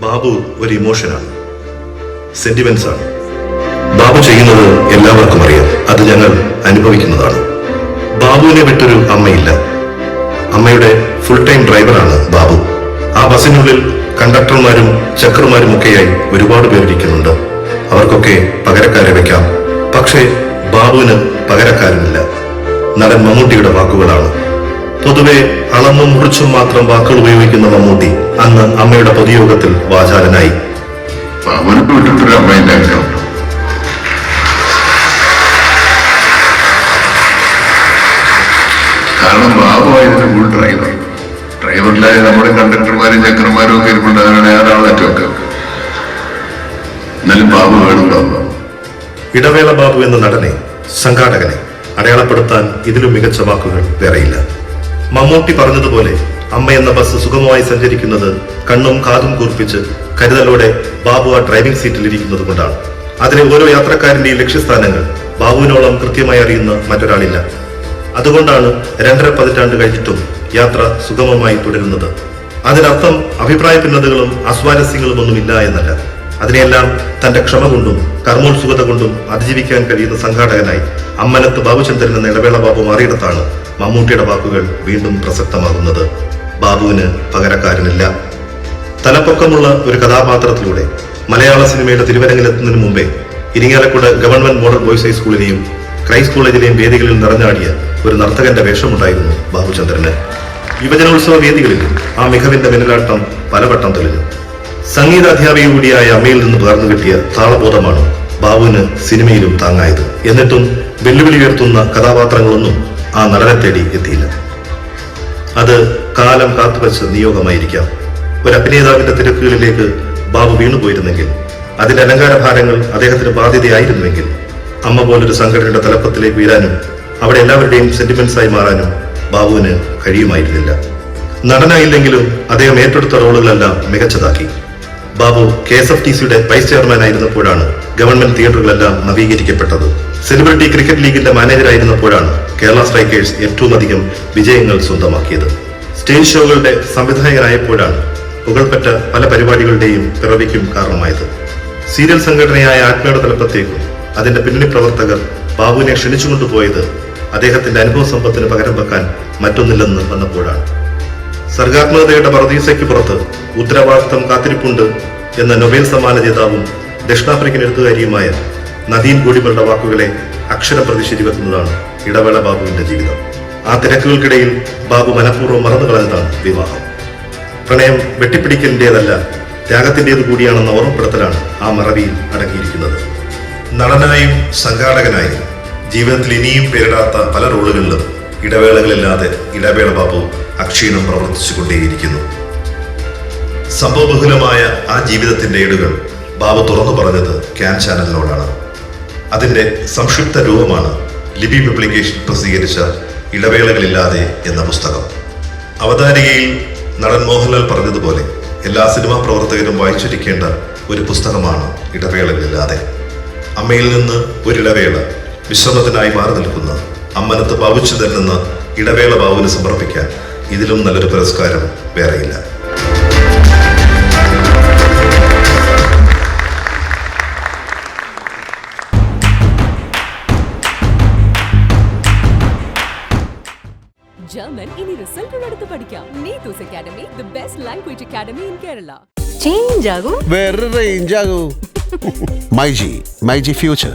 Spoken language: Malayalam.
ബാബു ഒരു ഇമോഷനാണ്. സെന്റിമെന്റ്സ് ആണ് ബാബു ചെയ്യുന്നത് എല്ലാവർക്കും അറിയാം. അത് ഞങ്ങൾ അനുഭവിക്കുന്നതാണ്. ബാബുവിനെ വിട്ടൊരു അമ്മയില്ല. അമ്മയുടെ ഫുൾ ടൈം ഡ്രൈവറാണ് ബാബു. ആ ബസ്സിനുള്ളിൽ കണ്ടക്ടർമാരും ചക്രമാരും ഒക്കെയായി ഒരുപാട് പേരിരിക്കുന്നുണ്ട് അവർക്കൊക്കെ പകരക്കാരെ വെക്കാം. പക്ഷേ ബാബുവിന് പകരക്കാരനില്ല നടൻ മമ്മൂട്ടിയുടെ വാക്കുകളാണ്. പൊതുവെ അളന്നും മുറിച്ചും മാത്രം വാക്കുകൾ ഉപയോഗിക്കുന്ന മമ്മൂട്ടി അന്ന് അമ്മയുടെ പൊതുയോഗത്തിൽ വാചാലനായി. കാരണം ബാബുവായിരുന്നു ഫുൾ ഡ്രൈവർ ഡ്രൈവറിലായ നമ്മുടെ കണ്ടക്ടർമാരും ചക്രന്മാരും ഒക്കെ ഇരിപ്പുണ്ട്. അതിനാണ് ഏതാണ് എന്നാലും ബാബു വേണം ബാബു ഇടവേള ബാബു എന്ന നടനെ സംഘാടകനെ അടയാളപ്പെടുത്താൻ ഇതിലും മികച്ച വാക്കുകൾ വേറെയില്ല. മമ്മൂട്ടി പറഞ്ഞതുപോലെ അമ്മ എന്ന ബസ് സുഗമമായി സഞ്ചരിക്കുന്നത് കണ്ണും കാതും കൂർപ്പിച്ച് കരുതലോടെ ബാബു ആ ഡ്രൈവിംഗ് സീറ്റിൽ ഇരിക്കുന്നത് കൊണ്ടാണ് അതിലെ ഓരോ യാത്രക്കാരന്റെയും ലക്ഷ്യസ്ഥാനങ്ങൾ ബാബുവിനോളം കൃത്യമായി അറിയുന്ന മറ്റൊരാളില്ല. അതുകൊണ്ടാണ് രണ്ടര പതിറ്റാണ്ട് കഴിഞ്ഞിട്ടും യാത്ര സുഗമമായി തുടരുന്നത്. അതിനർത്ഥം അഭിപ്രായ ഭിന്നതകളും അസ്വാരസ്യങ്ങളും ഒന്നുമില്ല എന്നല്ല. അതിനെയെല്ലാം തന്റെ ക്ഷമ കൊണ്ടും കർമ്മോത്സുകത കൊണ്ടും അതിജീവിക്കാൻ കഴിയുന്ന സംഘാടകനായി അമ്മനത്ത് ബാബുചന്ദ്രൻ എന്ന ഇടവേള ബാബു മാറിയിടത്താണ് മമ്മൂട്ടിയുടെ വാക്കുകൾ വീണ്ടും പ്രസക്തമാകുന്നത് ബാബുവിന് പകരക്കാരനില്ല. തലപ്പൊക്കമുള്ള ഒരു കഥാപാത്രത്തിലൂടെ മലയാള സിനിമയുടെ തിരുവരങ്ങിലെത്തുന്നതിന് മുമ്പേ ഇരിങ്ങാലക്കുട ഗവൺമെന്റ് മോഡൽ ബോയ്സ് ഹൈസ്കൂളിലെയും ക്രൈസ്റ്റ് കോളേജിലെയും വേദികളിൽ നിറഞ്ഞാടിയ ഒരു നർത്തകന്റെ വേഷമുണ്ടായിരുന്നു ബാബുചന്ദ്രന്. യുവജനോത്സവ വേദികളിൽ ആ മികവിന്റെ മിന്നലാട്ടം പലവട്ടം തെളിഞ്ഞു. സംഗീതാധ്യാപിക കൂടിയായ അമ്മയിൽ നിന്ന് പകർന്നു കിട്ടിയ താളബോധമാണ് ബാബുവിന് സിനിമയിലും താങ്ങായത്. എന്നിട്ടും വെല്ലുവിളി ഉയർത്തുന്ന കഥാപാത്രങ്ങളൊന്നും ആ നടനെ തേടി എത്തിയില്ല. അത് കാലം കാത്തുവച്ച നിയോഗമായിരിക്കാം. ഒരു അഭിനേതാവിന്റെ തിരക്കുകളിലേക്ക് ബാബു വീണുപോയിരുന്നെങ്കിൽ അതിന്റെ അലങ്കാരഭാരങ്ങൾ അദ്ദേഹത്തിന് ബാധ്യതയായിരുന്നുവെങ്കിൽ അമ്മ പോലൊരു സംഘടനയുടെ തലപ്പത്തിലേക്ക് ഉയരാനും അവിടെ എല്ലാവരുടെയും സെന്റിമെന്റ്സ് ആയി മാറാനും ബാബുവിന് കഴിയുമായിരുന്നില്ല. നടനായില്ലെങ്കിലും അദ്ദേഹം ഏറ്റെടുത്ത റോളുകളെല്ലാം മികച്ചതാക്കി. Babu K S F T സിയുടെ വൈസ് ചെയർമാൻ ആയിരുന്നപ്പോഴാണ് ഗവൺമെന്റ് തിയേറ്ററുകളെല്ലാം നവീകരിക്കപ്പെട്ടത്. സെലിബ്രിറ്റി ക്രിക്കറ്റ് ലീഗിന്റെ മാനേജറായിരുന്നപ്പോഴാണ് കേരള സ്ട്രൈക്കേഴ്സ് ഏറ്റവും അധികം വിജയങ്ങൾ സ്വന്തമാക്കിയത്. സ്റ്റേജ് ഷോകളുടെ സംവിധായകനായപ്പോഴാണ് പുകൾപ്പെട്ട പല പരിപാടികളുടെയും പിറവിക്കും കാരണമായത്. സീരിയൽ സംഘടനയായ ആത്മയുടെ തലപ്പത്തേക്കും അതിന്റെ പിന്നണി പ്രവർത്തകർ ബാബുവിനെ ക്ഷണിച്ചുകൊണ്ടുപോയത് അദ്ദേഹത്തിന്റെ അനുഭവ സമ്പത്തിന് പകരം വെക്കാൻ മറ്റൊന്നില്ലെന്ന് വന്നപ്പോഴാണ്. സർഗാത്മകതയുടെ പറദീസയ്ക്ക് പുറത്ത് ഉത്തരവാദിത്തം കാത്തിരിപ്പുണ്ട് എന്ന നൊബേൽ സമ്മാന ജേതാവും ദക്ഷിണാഫ്രിക്കൻ എഴുത്തുകാരിയുമായ നദീൻ ഗോഡിമളുടെ വാക്കുകളെ അക്ഷരം പ്രതിഷേധിക്കുന്നതാണ് ഇടവേള ബാബുവിന്റെ ജീവിതം. ആ തിരക്കുകൾക്കിടയിൽ ബാബു മനഃപൂർവം മറന്നു കളഞ്ഞതാണ് വിവാഹം. പ്രണയം വെട്ടിപ്പിടിക്കലിന്റേതല്ല ത്യാഗത്തിന്റേത് കൂടിയാണെന്ന ഓർമ്മപ്പെടുത്തലാണ് ആ മറവിയിൽ അടങ്ങിയിരിക്കുന്നത്. നടനായും സംഘാടകനായും ജീവിതത്തിൽ ഇനിയും പേരിടാത്ത പല റോളുകളിലും ഇടവേളകളില്ലാതെ ഇടവേള ബാബു അക്ഷീണം പ്രവർത്തിച്ചുകൊണ്ടേയിരിക്കുന്നു. സംഭവബഹുലമായ ആ ജീവിതത്തിന്റെ ഏടുകൾ ബാബു തുറന്നു പറഞ്ഞത് ക്യാൻ ചാനലിനോടാണ്. അതിന്റെ സംക്ഷിപ്ത രൂപമാണ് ലിബി പബ്ലിക്കേഷൻ പ്രസിദ്ധീകരിച്ച ഇടവേളകളില്ലാതെ എന്ന പുസ്തകം. അവതാരികയിൽ നടൻ മോഹൻലാൽ പറഞ്ഞതുപോലെ എല്ലാ സിനിമാ പ്രവർത്തകരും വായിച്ചിരിക്കേണ്ട ഒരു പുസ്തകമാണ് ഇടവേളകളില്ലാതെ. അമ്മയിൽ നിന്ന് ഒരിടവേള വിശ്രമത്തിനായി മാറി നിൽക്കുന്ന അമ്മനത്ത് പാവിച്ചു തരുന്ന ഇടവേള ബാബുവിന് സമർപ്പിക്കാൻ ഇതിലും നല്ലൊരു പുരസ്കാരം വേറെയില്ല. ജർമ്മൻ ഇനി റിസൾട്ടുകൾ എടുത്ത് പഠിക്കാം. Neethu's academy the best language academy in Kerala change ആകും. വേറെ റേഞ്ച് ആകൂ. MyG myG future